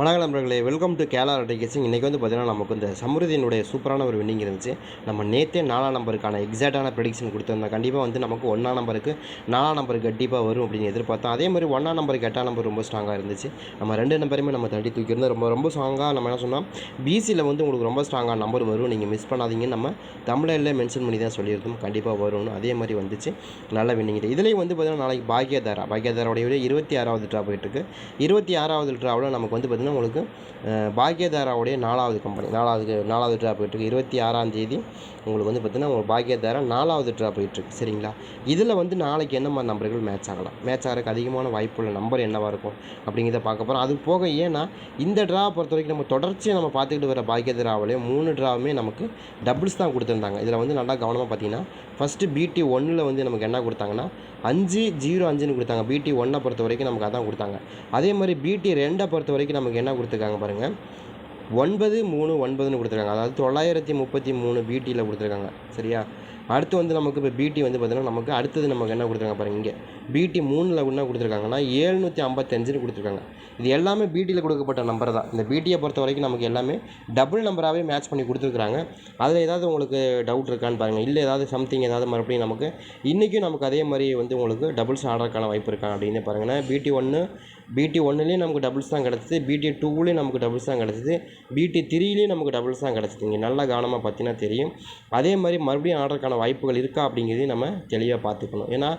வணக்கம் நண்பர்களே welcome to கேலா அட்டைகேசிங் இன்றைக்கி வந்து பார்த்தீங்கன்னா நமக்கு இந்த சமுருதியினுடைய சூப்பரான ஒரு வின்னிங் இருந்துச்சு. நம்ம நேற்றே நாலாம் நம்பருக்கான எக்ஸாக்டான ப்ரெடிக்ஷன் கொடுத்துருந்தோம். கண்டிப்பாக வந்து நமக்கு ஒன்றாம் நம்பருக்கு நாலாம் நம்பருக்கு கண்டிப்பாக வரும் அப்படின்னு எதிர்பார்த்தோம். அதே மாதிரி ஒன்றாம் நம்பருக்கு எட்டாம் நம்பர் ரொம்ப ஸ்ட்ராங்காக இருந்துச்சு. நம்ம ரெண்டு நம்பருமே நம்ம தட்டி தூக்கியிருந்தோம். ரொம்ப ரொம்ப ஸ்ட்ராங்காக நம்ம என்ன சொன்னால் பிசியில் வந்து உங்களுக்கு ரொம்ப ஸ்ட்ராங்காக நம்பர் வரும். நீங்கள் மிஸ் பண்ணாதீங்கன்னு நம்ம தமிழில் மென்ஷன் பண்ணி தான் சொல்லியிருந்தோம். கண்டிப்பாக வரும்னு அதே மாதிரி வந்துச்சு. நல்ல வின்னிங் இதுலேயும் வந்து பார்த்தீங்கன்னா நாளைக்கு பாக்கியதாரா பாக்யதாரோடைய இருபத்தி ஆறாவது ட்ரா போயிட்டுருக்கு இருபத்தி ஆறாவது ட்ராவில் நமக்கு வந்து பார்த்திங்கன்னா உங்களுக்கு பாக்கியதாராவுடைய நாலாவது கம்பெனி நாலாவது நாலாவது ட்ரா போயிட்டுருக்கு. இருபத்தி ஆறாம் தேதி உங்களுக்கு வந்து பார்த்திங்கன்னா உங்களுக்கு பாக்கியதாரா நாலாவது ட்ரா போயிட்டுருக்கு. சரிங்களா? இதில் வந்து நாளைக்கு என்ன மாதிரி நம்பர்கள் மேட்ச் ஆகலாம்? மேட்ச் ஆகிறதுக்கு அதிகமான வாய்ப்புள்ள நம்பர் என்னவாக இருக்கும்? அப்படிங்கிறத பார்க்க போகிறோம் அது போக ஏன்னா இந்த ட்ரா பொறுத்த வரைக்கும் நம்ம தொடர்ச்சியாக நம்ம பார்த்துக்கிட்டு வர பாக்கியதாராவிலே மூணு ட்ராவுமே நமக்கு டபுள்ஸ் தான் கொடுத்துருந்தாங்க. இதில் வந்து நல்லா கவனமாக பார்த்தீங்கன்னா ஃபஸ்ட்டு பிடி ஒன்னில் வந்து நமக்கு என்ன கொடுத்தாங்கன்னா அஞ்சு ஜீரோ அஞ்சுன்னு கொடுத்தாங்க. பிடி ஒன்னை பொறுத்த வரைக்கும் நமக்கு அதான் கொடுத்தாங்க. அதே மாதிரி பிடி ரெண்டை பொறுத்த வரைக்கும் நமக்கு என்ன கொடுத்துருக்காங்க பாருங்கள் ஒன்பது மூணு ஒன்பதுன்னு கொடுத்துருக்காங்க. அதாவது தொள்ளாயிரத்தி முப்பத்தி மூணு பிடியில் கொடுத்துருக்காங்க. சரியா? அடுத்து வந்து நமக்கு இப்போ பிடி வந்து பார்த்தீங்கன்னா நமக்கு அடுத்தது நமக்கு என்ன கொடுத்துருக்காங்க பாருங்க இங்கே. பிடி மூணில் என்ன கொடுத்துருக்காங்கன்னா ஏழ்நூற்றி ஐம்பத்தஞ்சுன்னு கொடுத்துருக்காங்க. இது எல்லாமே பிடியில் கொடுக்கப்பட்ட நம்பர் தான். இந்த பிடியை பொறுத்த வரைக்கும் நமக்கு எல்லாமே டபுள் நம்பராகவே மேட்ச் பண்ணி கொடுத்துருக்குறாங்க. அதில் ஏதாவது உங்களுக்கு டவுட் இருக்கான்னு பாருங்கள் இல்லை ஏதாவது சம்திங் ஏதாவது மறுபடியும் நமக்கு இன்றைக்கும் நமக்கு அதே மாதிரி வந்து உங்களுக்கு டபுள்ஸ் ஆர்டருக்கான வாய்ப்பு இருக்கா அப்படின்னு பாருங்கன்னா பிடி ஒன்று பிடி ஒன்றுலேயும் நமக்கு டபுள்ஸ் தான் கிடச்சிது. பிடி டூலேயும் நமக்கு டபுள்ஸ் தான் கிடச்சிது. பிடி த்ரீலேயும் நமக்கு டபுள்ஸ் தான் கிடச்சிது. இங்கே நல்லா கவனமாக பார்த்தீங்கன்னா தெரியும். அதே மாதிரி மறுபடியும் ஆர்டருக்கான வாய்ப்புகள் இருக்கா அப்படிங்கிறதையும் நம்ம தெளிவாக பார்த்துக்கணும். ஏன்னா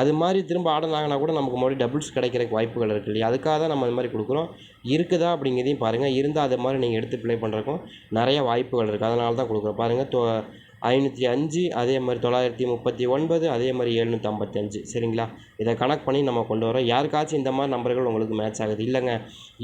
அது மாதிரி திரும்ப ஆடினாங்கன்னா ஆகினா கூட நமக்கு மறுபடியும் டபுள்ஸ் கிடைக்கிறக்கு வாய்ப்புகள் இருக்கு இல்லையா? அதுக்காக தான் நம்ம இது மாதிரி கொடுக்குறோம். இருக்குதா அப்படிங்கிறதையும் பாருங்கள் இருந்தால் அது மாதிரி நீங்கள் எடுத்து ப்ளே பண்ணுறக்கும் நிறைய வாய்ப்புகள் இருக்குது அதனால தான் கொடுக்குறோம். பாருங்கள் தொ ஐநூற்றி அஞ்சு அதே மாதிரி தொள்ளாயிரத்தி முப்பத்தி ஒன்பது அதே மாதிரி எழுநூற்றி ஐம்பத்தஞ்சு. சரிங்களா? இதை கனெக்ட் பண்ணி நம்ம கொண்டு வரோம். யாருக்காச்சும் இந்த மாதிரி நம்பர்கள் உங்களுக்கு மேட்ச் ஆகுது. இல்லைங்க.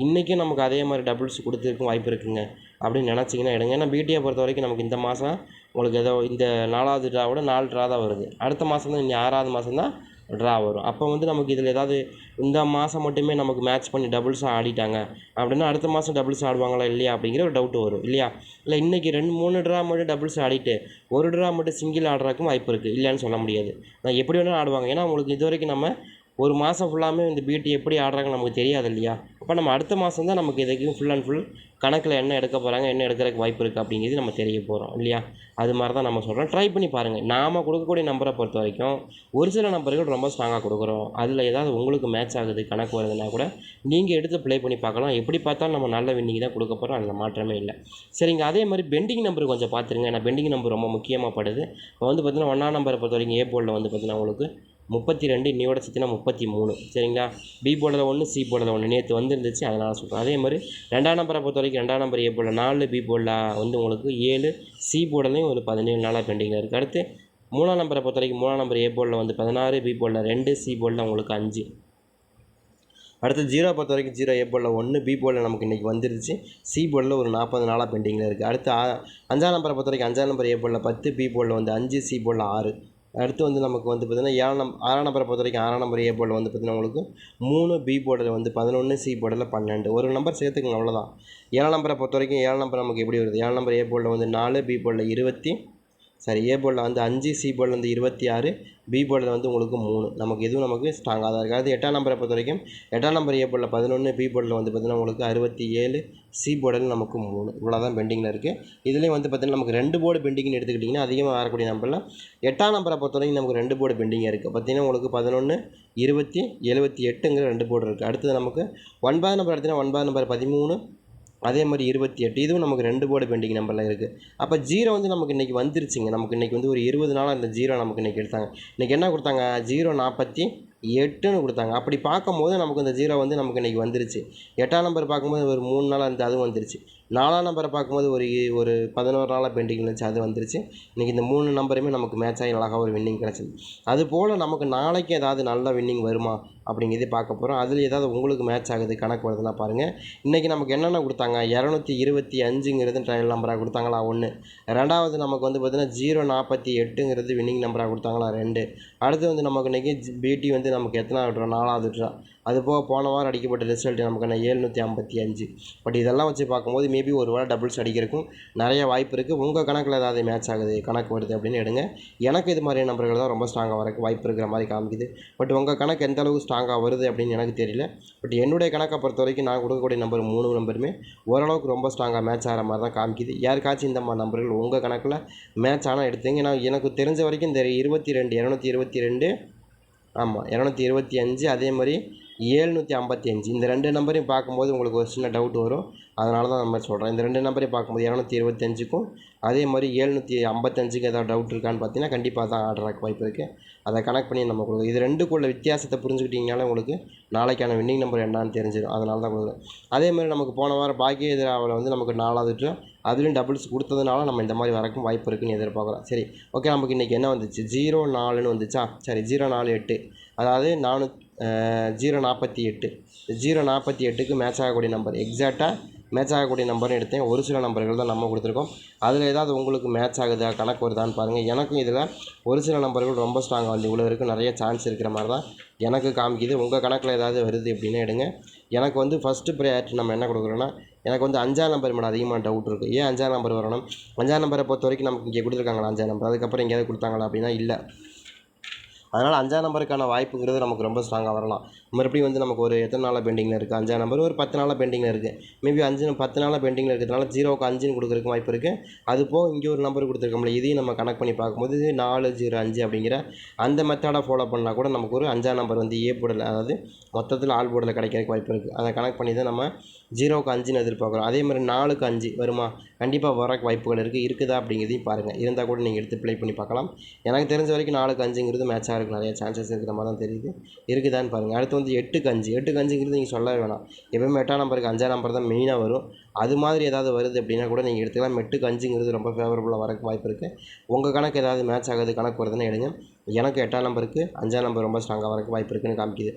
இன்றைக்கும் நமக்கு அதே மாதிரி டபுள்ஸ் கொடுத்துருக்கும் வாய்ப்பு இருக்குங்க. அப்படின்னு நினச்சிங்கன்னா எடுங்க. ஏன்னா பிடியை பொறுத்த வரைக்கும் நமக்கு இந்த மாதம் உங்களுக்கு ஏதோ இந்த நாலாவது ட்ராவோட நாலு ட்ரா தான் வருது. அடுத்த மாதம் தான் இனி ஆறாவது மாதம் தான் ட்ரா வரும். அப்போ வந்து நமக்கு இதில் ஏதாவது இந்த மாதம் மட்டுமே நமக்கு மேட்ச் பண்ணி டபுள்ஸாக ஆடிட்டாங்க. அப்படின்னா அடுத்த மாதம் டபுள்ஸ் ஆடுவாங்களா இல்லையா அப்படிங்கிற ஒரு டவுட் வரும் இல்லையா? இல்லை இன்றைக்கி ரெண்டு மூணு ட்ரா மட்டும் டபுள்ஸ் ஆடிட்டு ஒரு ட்ரா மட்டும் சிங்கிள் ஆடுறதுக்கும் வாய்ப்பு இருக்குது இல்லைன்னு சொல்ல முடியாது. நான் எப்படி வேணாலும் ஆடுவாங்க. ஏன்னா உங்களுக்கு இது வரைக்கும் நம்ம ஒரு மாதம் ஃபுல்லாமே இந்த பியூட்டி எப்படி ஆடுறாங்கன்னு நமக்கு தெரியாது இல்லையா? அப்போ நம்ம அடுத்த மாதம் தான் நமக்கு இதுக்கும் ஃபுல் அண்ட் ஃபுல் கணக்கில் என்ன எடுக்க போகிறாங்க என்ன எடுக்கிறதுக்கு வாய்ப்பு இருக்குது அப்படிங்கிறது நம்ம தெரிய போகிறோம் இல்லையா? அது மாதிரி தான் நம்ம சொல்கிறோம் ட்ரை பண்ணி பாருங்கள் நாம் கொடுக்கக்கூடிய நம்பரை பொறுத்த வரைக்கும் ஒரு சில நம்பர்கள் ரொம்ப ஸ்ட்ராங்காக கொடுக்குறோம். அதில் ஏதாவது உங்களுக்கு மேட்ச் ஆகுது கணக்கு வருதுன்னா கூட நீங்கள் எடுத்து ப்ளே பண்ணி பார்க்கலாம். எப்படி பார்த்தாலும் நம்ம நல்ல வின்னிங் தான் கொடுக்க போகிறோம் அதில் மாற்றமே இல்லை. சரிங்க. அதே மாதிரி பெண்டிங் நம்பர் கொஞ்சம் பார்த்துருங்க. ஏன்னா பெண்டிங் நம்பர் ரொம்ப முக்கியமாக படுது. இப்போ வந்து பார்த்திங்கன்னா ஒன்றாம் நம்பரை பொறுத்த வரைக்கும் ஏ போர்டில் வந்து பார்த்தீங்கன்னா உங்களுக்கு முப்பத்தி ரெண்டு இன்னையோட சேர்த்துனா முப்பத்தி மூணு சரிங்களா? பி போர்டில் ஒன்று சி போர்டில் ஒன்று நேற்று வந்துருந்துச்சு அதனால் சொல்கிறேன் அதே மாதிரி ரெண்டாம் நம்பரை பொறுத்த வரைக்கும் ரெண்டாம் நம்பர் ஏ போர்டில் நாலு பி போர்டில் வந்து உங்களுக்கு ஏழு சி போர்டிலையும் ஒரு பதினேழு நாளாக பெண்டிங்கில் இருக்குது அடுத்து மூணாம் நம்பரை பொறுத்த வரைக்கும் மூணாம் நம்பர் ஏ போர்டில் வந்து பதினாறு பி போர்டில் ரெண்டு சி போர்டில் உங்களுக்கு அஞ்சு. அடுத்து ஜீரோ பொறுத்த வரைக்கும் ஜீரோ ஏ போர்டில் ஒன்று பி போர்டில் நமக்கு இன்றைக்கி வந்துருச்சு சி போர்டில் ஒரு நாற்பது நாளாக பெண்டிங்கில் இருக்குது அடுத்து அஞ்சாம் நம்பரை பொறுத்த வரைக்கும் அஞ்சாம் நம்பர் ஏ போர்டில் பத்து பி போர்டில் வந்து அஞ்சு சி போர்டில் ஆறு. அடுத்து வந்து நமக்கு வந்து பார்த்திங்கன்னா ஏழாம் நம் ஆறாம் நம்பரை பொறுத்த வரைக்கும் ஆறாம் நம்பர் ஏ போர்டில் வந்து பார்த்திங்கன்னா உங்களுக்கு மூணு பி போர்டில் வந்து பதினொன்று சி போர்டில் பன்னெண்டு. ஒரு நம்பர் சேர்த்துக்கங்க அவ்வளோதான் ஏழாம் நம்பரை பொறுத்த வரைக்கும் ஏழாம் நம்பர் நமக்கு எப்படி வருது? ஏழாம் நம்பர் ஏ போர்டில் வந்து நாலு பி போர்டில் இருபத்தி சரி ஏ போர்டில் வந்து அஞ்சு சி போர்டில் வந்து இருபத்தி ஆறு பி போர்டில் வந்து உங்களுக்கு மூணு. நமக்கு எதுவும் நமக்கு ஸ்ட்ராங்காக தான் இருக்குது அது எட்டாம் நம்பரை பொறுத்த வரைக்கும் எட்டாம் நம்பர் ஏ போர்டில் பதினொன்று பி போர்டில் வந்து பார்த்திங்கன்னா உங்களுக்கு அறுபத்தி ஏழு சி போர்டில் நமக்கு மூணு. இவ்வளோ தான் பெண்டிங்கில் இருக்குது இதுலேயும் வந்து பார்த்திங்கன்னா நமக்கு ரெண்டு போர்டு பெண்டிங்னு எடுத்துக்கிட்டிங்கன்னா அதிகமாக வரக்கூடிய நம்பரில் எட்டாம் நம்பரை பொறுத்த வரைக்கும் நமக்கு ரெண்டு போர்டு பெண்டிங்காக இருக்குது பார்த்திங்கன்னா உங்களுக்கு பதினொன்று இருபத்தி எழுபத்தி எட்டுங்கிற ரெண்டு போர்டு இருக்குது அடுத்தது நமக்கு ஒன்பது நம்பர் எடுத்திங்கன்னா ஒன்பதாம் நம்பர் பதிமூணு அதே மாதிரி இருபத்தி எட்டு இதுவும் நமக்கு ரெண்டு போர்டு பெண்டிங் நம்பரில் இருக்குது அப்போ ஜீரோ வந்து நமக்கு இன்றைக்கி வந்துருச்சுங்க. நமக்கு இன்றைக்கி வந்து ஒரு இருபது நாள் அந்த ஜீரோ நமக்கு இன்றைக்கி எடுத்தாங்க. இன்றைக்கி என்ன கொடுத்தாங்க? ஜீரோ நாற்பத்தி எட்டுன்னு கொடுத்தாங்க. அப்படி பார்க்கும்போது நமக்கு இந்த ஜீரோ வந்து நமக்கு இன்றைக்கி வந்துருச்சு. எட்டாம் நம்பர் பார்க்கும்போது ஒரு மூணு நாள் அந்த அதுவும் வந்துருச்சு. நாலாம் நம்பரை பார்க்கும்போது ஒரு ஒரு பதினோரு நாளாக பெண்டிங் இருந்துச்சு அது வந்துருச்சு. இன்றைக்கி இந்த மூணு நம்பருமே நமக்கு மேட்ச் ஆகி அழகாக ஒரு வின்னிங் கிடச்சிது. அது போல் நமக்கு நாளைக்கு ஏதாவது நல்ல வின்னிங் வருமா அப்படிங்கிறதே பார்க்க போகிறோம் அதில் ஏதாவது உங்களுக்கு மேட்ச் ஆகுது கணக்கு வருதுன்னா பாருங்கள் இன்றைக்கி நமக்கு என்னென்ன கொடுத்தாங்க? இரநூத்தி இருபத்தி அஞ்சுங்கிறது ட்ரையல் நம்பராக கொடுத்தாங்களா? ஒன்று ரெண்டாவது நமக்கு வந்து பார்த்திங்கன்னா ஜீரோ நாற்பத்தி எட்டுங்கிறது வின்னிங் நம்பராக கொடுத்தாங்களா? ரெண்டு. அடுத்து வந்து நமக்கு இன்றைக்கி பிடி வந்து நமக்கு எத்தனை விட்றோம் நாலாவது ட்ரா அது போக போன வாரம் அடிக்கப்பட்ட ரிசல்ட் நமக்கு என்ன? ஏழ்நூற்றி ஐம்பத்தி அஞ்சு. பட் இதெல்லாம் வச்சு பார்க்கும்போது மேபி ஒரு வேளை டபுள்ஸ் அடிக்கிறதுக்கும் நிறைய வாய்ப்பு இருக்குது உங்கள் கணக்கில் ஏதாவது மேட்ச் ஆகுது? கணக்கு வருது அப்படின்னு எடுங்க. எனக்கு இது மாதிரியான நம்பர்கள் தான் ரொம்ப ஸ்ட்ராங்காக வரக்கு வாய்ப்பு இருக்கிற மாதிரி காமிக்குது. பட் உங்கள் கணக்கு எந்த அளவுக்கு ஸ்ட்ராங்காக வருது அப்படின்னு எனக்கு தெரியல. பட் என்னுடைய கணக்கை பொறுத்த வரைக்கும் நான் கொடுக்கக்கூடிய நம்பர் மூணு நம்பருமே ஓரளவுக்கு ரொம்ப ஸ்ட்ராங்காக மேட்ச் ஆகிற மாதிரி தான் காமிக்குது. யாருக்காச்சும் இந்த மாதிரி நம்பர்கள் உங்கள் கணக்கில் மேட்ச் ஆனால் எடுத்தீங்க நான் எனக்கு தெரிஞ்ச வரைக்கும் இந்த இருபத்தி ரெண்டு இரநூத்தி இருபத்தி ரெண்டு ஆமாம் இரநூத்தி இருபத்தி அஞ்சு அதே மாதிரி ஏழ்நூற்றி ஐம்பத்தி அஞ்சு. இந்த ரெண்டு நம்பரையும் பார்க்கும்போது உங்களுக்கு ஒரு சின்ன டவுட் வரும். அதனால தான் நம்ம சொல்கிறேன் இந்த ரெண்டு நம்பரையும் பார்க்கும்போது இரநூத்தி இருபத்தஞ்சுக்கும் அதே மாதிரி ஏழ்நூற்றி ஐம்பத்தஞ்சுக்கு ஏதாவது டவுட் இருக்கான்னு பார்த்தீங்கன்னா கண்டிப்பாக தான் ஆர்டர் ஆக வாய்ப்பு இருக்குது அதை கனெக்ட் பண்ணி நம்ம கொடுக்குறோம் இது ரெண்டுக்குள்ள வித்தியாசத்தை புரிஞ்சுக்கிட்டிங்கனாலே உங்களுக்கு நாளைக்கான வின்னிங் நம்பர் என்னான்னு தெரிஞ்சிடும். அதனால தான் கொடுக்குறேன். அதே மாதிரி நமக்கு போன வாரம் பாக்கிய எதிராவில் வந்து நமக்கு நாலாவது அதுலேயும் டபுள்ஸ் கொடுத்ததுனால நம்ம இந்த மாதிரி வரக்கும் வாய்ப்பு இருக்குன்னு எதிர்பார்க்குறோம். சரி ஓகே நமக்கு இன்றைக்கி என்ன வந்துச்சு? ஜீரோ நாலுன்னு வந்துச்சா? சரி ஜீரோ நாலு எட்டு. அதாவது நானூ ஜீரோ நாற்பத்தி எட்டு. ஜீரோ நாற்பத்தி எட்டுக்கு மேட்ச் ஆகக்கூடிய நம்பர் எக்ஸாக்டாக மேட்ச் ஆகக்கூடிய நம்பர்னு எடுத்தேன். ஒரு சில நம்பர்கள் தான் நம்ம கொடுத்துருக்கோம். அதில் ஏதாவது உங்களுக்கு மேட்ச் ஆகுதா? கணக்கு வருதான்னு பாருங்கள் எனக்கும் இதில் ஒரு சில நம்பர்கள் ரொம்ப ஸ்ட்ராங்காக வந்து இவ்வளோ இருக்குது நிறைய சான்ஸ் இருக்கிற மாதிரி தான் எனக்கு காமிக்குது. உங்கள் கணக்கில் ஏதாவது வருது அப்படின்னு எடுங்க. எனக்கு வந்து ஃபஸ்ட்டு ப்ரையாரிட்டி நம்ம என்ன கொடுக்குறோன்னா எனக்கு வந்து அஞ்சாம் நம்பர் மேலே அதிகமாக டவுட் இருக்குது ஏன் அஞ்சாம் நம்பர் வரணும்? அஞ்சாம் நம்பரை பொறுத்த வரைக்கும் நமக்கு இங்கே கொடுத்துருக்காங்களா அஞ்சாம் நம்பர் அதுக்கப்புறம் எங்கேயாவது கொடுத்தாங்களா அப்படின்னா இல்லை. அதனால் அஞ்சாம் நம்பருக்கான வாய்ப்புங்கிறது நமக்கு ரொம்ப ஸ்ட்ராங்காக வரலாம். மறுபடியும் வந்து நமக்கு ஒரு எத்தனை நாளாக பெண்டிங்கில் இருக்குது அஞ்சாம் நம்பர் ஒரு பத்து நாளாக பெண்டிங்கில் இருக்குது மேபி அஞ்சு பத்து நாளாக பெண்டிங்கில் இருக்கிறதுனால ஜீரோவுக்கு அஞ்சுன்னு கொடுக்குறதுக்கு வாய்ப்பு இருக்குது அது போக இங்கே ஒரு நம்பர் கொடுத்துருக்கோம்ல இதையும் நம்ம கனெக்ட் பண்ணி பார்க்கும்போது இது நாலு ஜீரோ அஞ்சு அப்படிங்கிற அந்த மெத்தடை ஃபாலோ பண்ணால் கூட நமக்கு ஒரு அஞ்சாம் நம்பர் வந்து ஏ போர்டில் அதாவது மொத்தத்தில் ஆள் போர்டில் கிடைக்கிறதுக்கு வாய்ப்பு இருக்குது அதை கனெக்ட் பண்ணி தான் நம்ம ஜீரோவுக்கு அஞ்சுன்னு எதிர்பார்க்குறோம். அதே மாதிரி நாலுக்கு அஞ்சு வருமா? கண்டிப்பாக வர வாய்ப்புகள் இருக்குது இருக்குதா அப்படிங்கிறதையும் பாருங்கள் இருந்தால் கூட நீங்கள் எடுத்து ப்ளே பண்ணி பார்க்கலாம். எனக்கு தெரிஞ்ச வரைக்கும் நாலுக்கு அஞ்சுங்கிறது மேட்சாக இருக்குது நிறைய சான்சஸ் இருக்கிற மாதிரி தான் தெரியுது. இருக்குதான்னு பாருங்கள் அடுத்து வந்து எட்டுக்கு அஞ்சு. எட்டுக்கு அஞ்சுங்கிறது நீங்கள் சொல்லவே வேணாம். எப்பவுமே எட்டாம் நம்பருக்கு அஞ்சாம் நம்பர் தான் மெயினாக வரும். அது மாதிரி ஏதாவது வருது அப்படின்னா கூட நீங்கள் எடுத்துக்கலாம். மெட்டு அஞ்சுங்கிறது ரொம்ப ஃபேவரபுளாக வரக்கு வாய்ப்பு இருக்குது உங்கள் கணக்கு ஏதாவது மேட்ச் ஆகுது கணக்கு வருதுன்னு எடுங்க. எனக்கு எட்டாம் நம்பருக்கு அஞ்சாம் நம்பர் ரொம்ப ஸ்ட்ராங்காக வரக்கு வாய்ப்பு இருக்குன்னு காமிக்குது.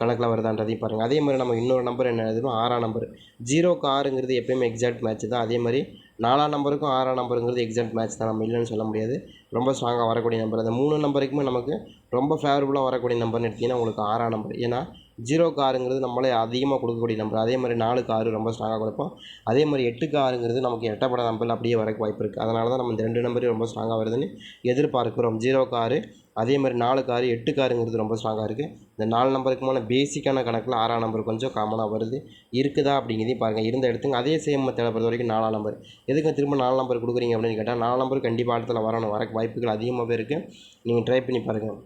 கணக்கில் வருதான்றதையும் பாருங்கள் அதே மாதிரி நம்ம இன்னொரு நம்பர் என்ன எழுதணும் ஆறாம் நம்பர் ஜீரோக்கு ஆறுங்கிறது எப்பயுமே எக்ஸாக்ட் மேட்ச் தான். அதே மாதிரி நாலாம் நம்பருக்கும் ஆறாம் நம்பருங்கிறது எக்ஸாக்ட் மேட்ச் தான். நம்ம இல்லைன்னு சொல்ல முடியாது. ரொம்ப ஸ்ட்ராங்காக வரக்கூடிய நம்பர் அந்த மூணு நம்பருக்குமே நமக்கு ரொம்ப ஃபேவரபுளாக வரக்கூடிய நம்பர்னு எடுத்திங்கன்னா உங்களுக்கு ஆறாம் நம்பர் ஏன்னா ஜீரோக்கு ஆறுங்கிறது நம்மளே அதிகமாக கொடுக்கக்கூடிய நம்பர் அதே மாதிரி நாலுக்கு ஆறு ரொம்ப ஸ்ட்ராங்காக கொடுப்போம். அதே மாதிரி எட்டுக்கு ஆறுங்கிறது நமக்கு எட்டப்பட நம்பர் அப்படியே வரக்கு வாய்ப்பு இருக்குது அதனால தான் நம்ம இந்த ரெண்டு நம்பரையும் ரொம்ப ஸ்ட்ராங்காக வருதுன்னு எதிர்பார்க்குறோம். ஜீரோக்கு ஆறு அதே மாதிரி நாலு காரு எட்டு காருங்கிறது ரொம்ப ஸ்ட்ராங்காக இருக்குது இந்த நாலு நம்பருக்குமான பேசிக்கான கணக்கில் ஆறாம் நம்பர் கொஞ்சம் காமனாக வருது. இருக்குதா அப்படிங்கிறதையும் பாருங்கள் இருந்த இடத்துக்கு அதே சேம் மெத்தடை பொறுத்த வரைக்கும் நாலாம் நம்பர் எதுக்கு திரும்ப நாலு நம்பர் கொடுக்குறீங்க அப்படின்னு கேட்டால் நாலு நம்பர் கண்டிப்பாக இடத்துல வரணும். வரக்கு வாய்ப்புகள் அதிகமாகவே இருக்குது நீங்கள் ட்ரை பண்ணி பாருங்கள்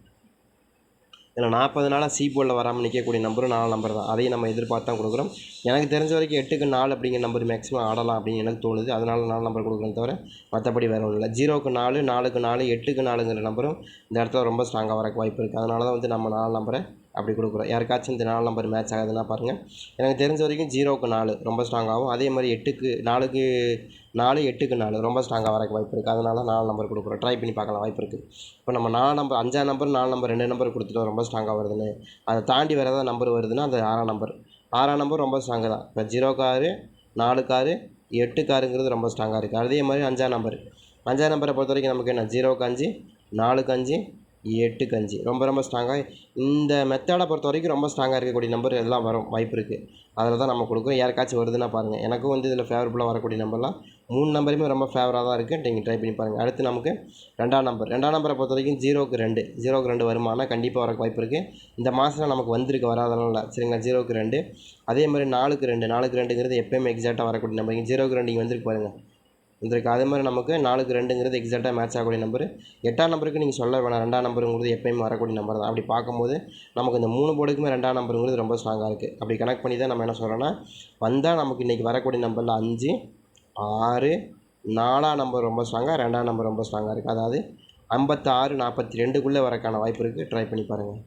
இதில் நாற்பது நாளாக சி போர்டில் வராமல் நிற்கக்கூடிய நம்பரும் நாலு நம்பர் தான். அதையும் நம்ம எதிர்பார்த்து தான் கொடுக்குறோம். எனக்கு தெரிஞ்ச வரைக்கும் எட்டுக்கு நாலு அப்படிங்கிற நம்பர் மேக்ஸிமம் ஆடலாம் அப்படின்னு எனக்கு தோணுது. அதனால நாலு நம்பர் கொடுக்குறேன் தவிர மற்றபடி வேறு ஒன்றும் இல்லை. ஜீரோக்கு நாலு நாலுக்கு நாலு எட்டுக்கு நாலுங்கிற நம்பரும் இந்த இடத்துல ரொம்ப ஸ்ட்ராங்காக வரக்கு வாய்ப்பு இருக்குது அதனால தான் வந்து நம்ம நாலு நம்பரை அப்படி கொடுக்குறோம். யாருக்காச்சும் இந்த நாலு நம்பர் மேட்ச் ஆகுதுன்னா பாருங்கள் எனக்கு தெரிஞ்ச வரைக்கும் ஜீரோக்கு நாலு ரொம்ப ஸ்ட்ராங்காகவும் அதே மாதிரி எட்டுக்கு நாலுக்கு நாலு எட்டுக்கு நாலு. ரொம்ப ஸ்ட்ராங்காக வரக்கு வாய்ப்பு இருக்குது அதனால நாலு நம்பர் கொடுக்குறோம். ட்ரை பண்ணி பார்க்கலாம் வாய்ப்பு இருக்குது இப்போ நம்ம நாலு நம்பர் அஞ்சாம் நம்பர் நாலு நம்பர் ரெண்டு நம்பர் கொடுத்துட்டோம் ரொம்ப ஸ்ட்ராங்காக வருதுன்னு. அதை தாண்டி வேறு ஏதாவது நம்பர் வருதுன்னா அது ஆறாம் நம்பர் ஆறாம் நம்பர் ரொம்ப ஸ்ட்ராங்காக தான். இப்போ ஜீரோ காரு நாலு காரு எட்டு காருங்கிறது ரொம்ப ஸ்ட்ராங்காக இருக்குது அதே மாதிரி அஞ்சாம் நம்பர் அஞ்சாம் நம்பரை பொறுத்த வரைக்கும் நமக்கு என்ன? ஜீரோக்கு அஞ்சு நாலுக்கு அஞ்சு எட்டு கஞ்சி. ரொம்ப ரொம்ப ஸ்ட்ராங்காக இந்த மெத்தடை பொறுத்த வரைக்கும் ரொம்ப ஸ்ட்ராங்காக இருக்கக்கூடிய நம்பர் எல்லாம் வரும். வாய்ப்பு இருக்குது அதில் தான் நம்ம கொடுக்குறோம் யாருக்காச்சும் வருதுன்னா பாருங்கள் எனக்கும் வந்து இதில் ஃபேவரபுளாக வரக்கூடிய நம்பர்லாம் மூணு நம்பருமே ரொம்ப ஃபேவராக தான் இருக்குது நீங்கள் ட்ரை பண்ணி பாருங்கள் அடுத்து நமக்கு ரெண்டாம் நம்பர் ரெண்டாம் நம்பரை பொறுத்த வரைக்கும் ஜீரோக்கு ரெண்டு. ஜீரோக்கு ரெண்டு வருமானா கண்டிப்பாக வரக்கு வாய்ப்பு இருக்குது இந்த மாதம் நமக்கு வந்திருக்கு. வராதனால சரிங்களா? ஜீரோக்கு ரெண்டு. அதே மாதிரி நாலுக்கு ரெண்டு. நாலுக்கு ரெண்டுங்கிறது எப்போயுமே எக்ஸாக்டாக வரக்கூடிய நம்பர் ஜீரோக்கு ரெண்டு இங்கே வந்துருக்கு பாருங்கள் வந்திருக்கு அதே மாதிரி நமக்கு நாலுக்கு ரெண்டுங்கிறது எக்ஸாக்டாக மேட்ச் ஆகக்கூடிய நம்பர் எட்டாம் நம்பருக்கு நீங்கள் சொல்ல வேணாம். ரெண்டாம் நம்பருங்கிறது எப்போயுமே வரக்கூடிய நம்பர் தான். அப்படி பார்க்கும்போது நமக்கு இந்த மூணு போர்டுக்குமே ரெண்டாம் நம்பருங்கிறது ரொம்ப ஸ்ட்ராங்காக இருக்குது அப்படி கனெக்ட் பண்ணி தான் நம்ம என்ன சொல்கிறோன்னா வந்தால் நமக்கு இன்றைக்கி வரக்கூடிய நம்பரில் அஞ்சு ஆறு நாலாம் நம்பர் ரொம்ப ஸ்ட்ராங்காக ரெண்டாம் நம்பர் ரொம்ப ஸ்ட்ராங்காக இருக்குது அதாவது ஐம்பத்தாறு நாற்பத்தி ரெண்டுக்குள்ளே வரக்கான வாய்ப்பு இருக்குது ட்ரை பண்ணி பாருங்கள்